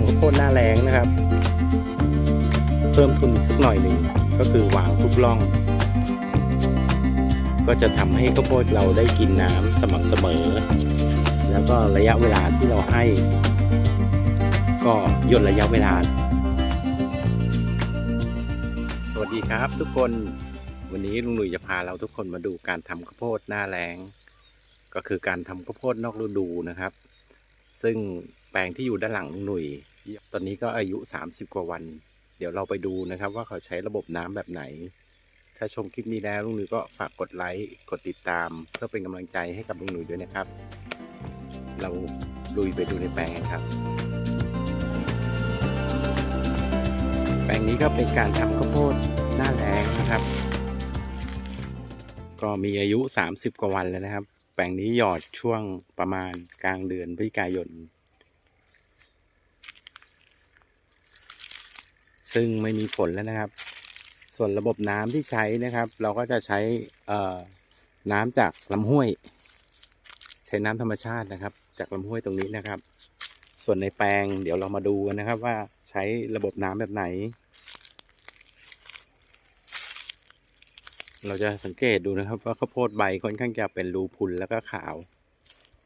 ำข้าวโพดหน้าแรงนะครับ เพิ่มทุนอีกสักหน่อยหนึ่งก็คือวางทุกร่อง ก็จะทำให้ข้าวโพดเราได้กินน้ำสม่ำเสมอ แล้วก็ระยะเวลาที่เราให้ ก็ย่นระยะเวลา สวัสดีครับทุกคนวันนี้ลุงหนุ่ยจะพาเราทุกคนมาดูการทำข้าวโพดหน้าแรงก็คือการทำข้าวโพดนอกฤดูนะครับ ซึ่ง ลงที่อยู่ด้านหลังลุงหนุ่ย ตอนนี้ก็อายุ 30 กว่าวัน เดี๋ยวเราไปดูนะครับ ว่าเขาใช้ระบบน้ำแบบไหน ถ้าชมคลิปนี้แล้วลุงหนุ่ยก็ฝากกดไลค์กดติดตาม เพื่อเป็นกำลังใจให้กับลุงหนุ่ยด้วยนะครับ เราลุยไปดูในแปลงครับ แปลงนี้ก็เป็นการทำข้าวโพดหน้าแรงนะครับ ก็มีอายุ 30 กว่าวันแล้วนะครับ แปลงนี้หยอดช่วงประมาณกลางเดือนพฤศจิกายน ซึ่งไม่มีฝนแล้วนะครับ ส่วนระบบน้ำที่ใช้นะครับ เราก็จะใช้น้ำจากลำห้วย ใช้น้ำธรรมชาตินะครับ จากลำห้วยตรงนี้นะครับ ส่วนในแปลงเดี๋ยวเรามาดูกันนะครับ ว่าใช้ระบบน้ำแบบไหน เราจะสังเกตดูนะครับ ว่าข้าวโพดใบค่อนข้างจะเป็นรูพุนแล้วก็ขาว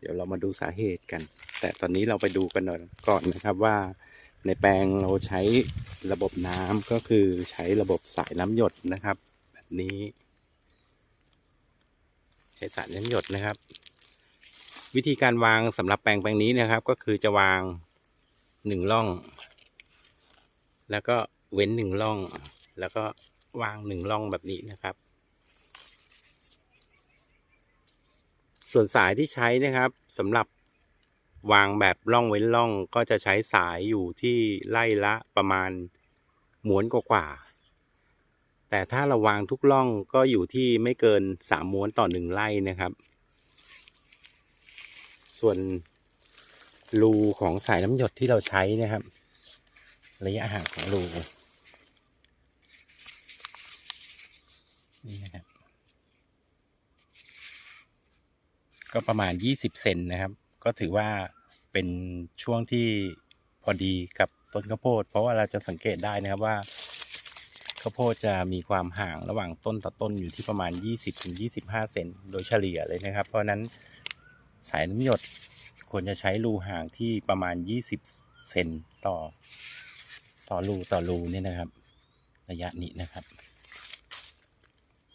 เดี๋ยวเรามาดูสาเหตุกัน แต่ตอนนี้เราไปดูกันหน่อยก่อนนะครับว่า ในแปลงเราใช้ระบบน้ำก็คือใช้ระบบสายน้ำหยดนะครับ แบบนี้ ใช้สายน้ำหยดนะครับ วิธีการวางสำหรับแปลงแปลงนี้นะครับ ก็คือจะวางหนึ่งร่อง แล้วก็เว้นหนึ่งร่อง แล้วก็วางหนึ่งร่องแบบนี้นะครับ ส่วนสายที่ใช้นะครับสำหรับ วางแบบร่องเว้นร่องก็จะใช้สายอยู่ที่ไล่ละประมาณหมวนกว่าๆแต่ถ้าเราวางทุกร่องก็อยู่ที่ไม่เกินสามม้วนต่อหนึ่งไล่นะครับ ส่วนรูของสายน้ำหยดที่เราใช้นะครับ ระยะห่างของรูนี่นะครับ ก็ประมาณ 20 เซนนะครับ ก็ถือว่าเป็นช่วงที่พอดีกับต้นข้าวโพด เพราะว่าเราจะสังเกตได้นะครับว่าข้าวโพดจะมีความห่างระหว่างต้นต่อต้นอยู่ที่ประมาณ 20-25 เซนโดยเฉลี่ยเลยนะครับ เพราะนั้นสายน้ำหยดควรจะใช้รูห่างที่ประมาณ 20 เซนต่อ ต่อรูต่อรูเนี่ยนะครับ ระยะนี้นะครับ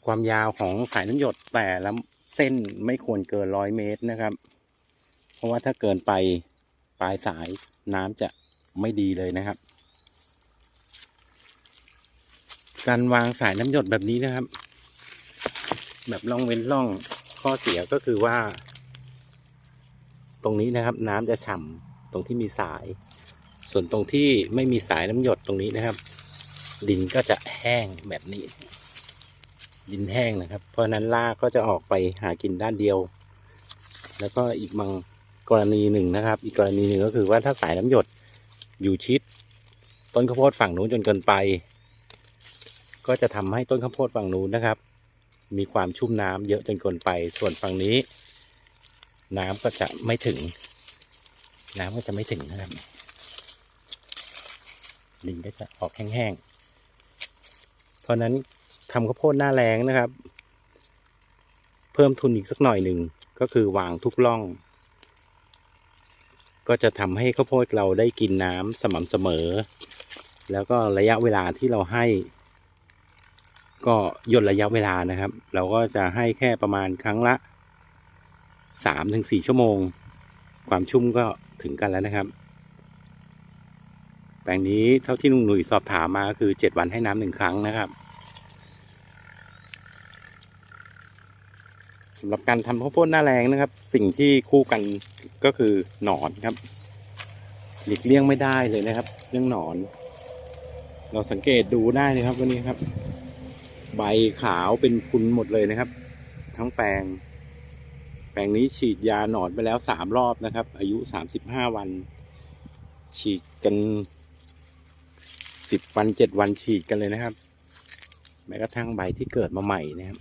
ความยาวของสายน้ำหยดแต่ละเส้นไม่ควรเกินร้อยเมตรนะครับ เพราะว่าถ้าเกินไปปลายสายน้ำจะไม่ดีเลยนะครับ การวางสายน้ำหยดแบบนี้นะครับ แบบล่องเว้นล่องข้อเสียก็คือว่า ตรงนี้นะครับ น้ำจะฉ่ำตรงที่มีสาย ส่วนตรงที่ไม่มีสายน้ำหยดตรงนี้นะครับ ดินก็จะแห้งแบบนี้ ดินแห้งนะครับ เพราะนั้นรากก็จะออกไปหากินด้านเดียว แล้วก็อีกบาง กรณีหนึ่งนะครับ อีกกรณีหนึ่งก็คือว่าถ้าสายน้ำหยดอยู่ชิด ต้นข้าวโพดฝั่งนู้นจนเกินไป ก็จะทำให้ต้นข้าวโพดฝั่งนู้นนะครับ มีความชุ่มน้ำเยอะจนเกินไป ส่วนฝั่งนี้ น้ำก็จะไม่ถึง น้ำก็จะไม่ถึงนะครับดินก็จะออกแห้งๆ เพราะฉะนั้นทำข้าวโพดหน้าแรงนะครับ เพิ่มทุนอีกสักหน่อยหนึ่งก็คือวางทุกร่อง ก็จะทำให้ข้าวโพดเราได้กินน้ำสม่ำเสมอ แล้วก็ระยะเวลาที่เราให้ ก็ย่นระยะเวลานะครับ เราก็จะให้แค่ประมาณครั้งละสามถึงสี่ชั่วโมง ความชุ่มก็ถึงกันแล้วนะครับ แปลงนี้เท่าที่ลุงหนุ่ยสอบถามมาคือเจ็ดวันให้น้ำหนึ่งครั้งนะครับสำหรับการทำข้าวโพดหน้าแรงนะครับ สิ่งที่คู่กัน ก็คือหนอนครับ หลีกเลี่ยงไม่ได้เลยนะครับ เรื่องหนอน เราสังเกตดูได้เลยครับ วันนี้ครับ ใบขาวเป็นพุนหมดเลยนะครับ ทั้งแปลง แปลงนี้ฉีดยาหนอนไปแล้วสามรอบนะครับ อายุสามสิบห้าวัน ฉีดกันสิบวันเจ็ดวันฉีดกันเลยนะครับแม้กระทั่งใบที่เกิดมาใหม่นะครับ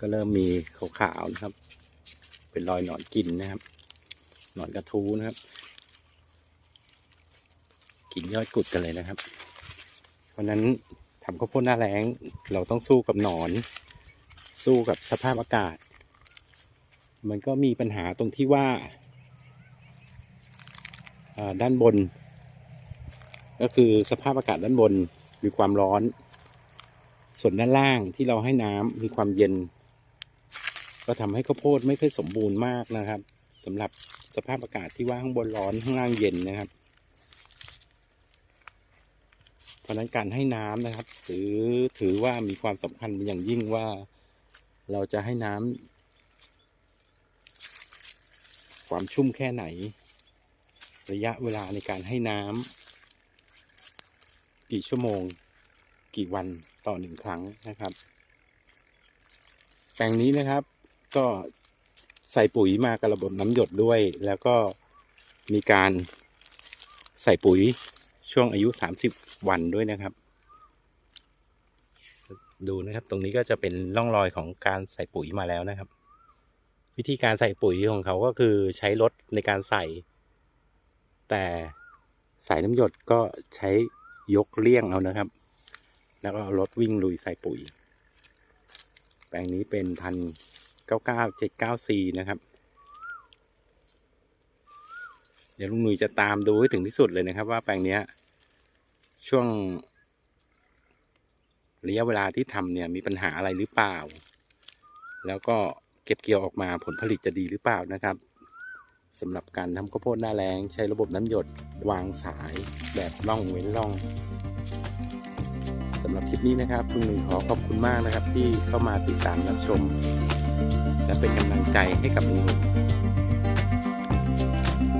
ก็เริ่มมีขาวๆนะครับ เป็นรอยหนอนกินนะครับ หนอนกระทูนะครับ กินยอดกุดกันเลยนะครับ เพราะนั้นทำข้าวโพดหน้าแล้งเราต้องสู้กับหนอน สู้กับสภาพอากาศ มันก็มีปัญหาตรงที่ว่าด้านบน ก็คือสภาพอากาศด้านบนมีความร้อน ส่วนด้านล่างที่เราให้น้ำมีความเย็น ก็ทำให้ข้าวโพดไม่ค่อยสมบูรณ์มากนะครับสำหรับสภาพอากาศที่ว่าข้างบนร้อนข้างล่างเย็นนะครับ เพราะฉะนั้นการให้น้ำนะครับถือถือว่ามีความสำคัญเป็นอย่างยิ่งว่าเราจะให้น้ำความชุ่มแค่ไหน ระยะเวลาในการให้น้ำกี่ชั่วโมง กี่วันต่อหนึ่งครั้งนะครับแปลงนี้นะครับ ก็ใส่ปุ๋ยมากับระบบน้ำหยดด้วย แล้วก็มีการใส่ปุ๋ยช่วงอายุ 30 วันด้วยนะครับ ดูนะครับตรงนี้ก็จะเป็นร่องรอยของการใส่ปุ๋ยมาแล้วนะครับ วิธีการใส่ปุ๋ยของเขาก็คือใช้รถในการใส่ แต่สายน้ำหยดก็ใช้ยกเลี่ยงเอานะครับ แล้วก็รถวิ่งลุยใส่ปุ๋ย แปลงนี้เป็นพัน เก้าเก้าเจ็ดเก้าสี่นะครับ เดี๋ยวลุงหนุ่ยจะตามดูให้ถึงที่สุดเลยนะครับ ว่าแปลงเนี้ย ช่วง ระยะเวลาที่ทำเนี่ยมีปัญหาอะไรหรือเปล่า แล้วก็เก็บเกี่ยวออกมาผลผลิตจะดีหรือเปล่านะครับสำหรับการทำข้าวโพดหน้าแรงใช้ระบบน้ำหยดวางสายแบบล่องเว้นล่อง สำหรับคลิปนี้นะครับคุณหนึ่งขอขอบคุณมากนะครับ ที่เข้ามาติดตามรับชม และเป็นกำลังใจให้กับลุงหนึ่ง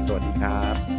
สวัสดีครับ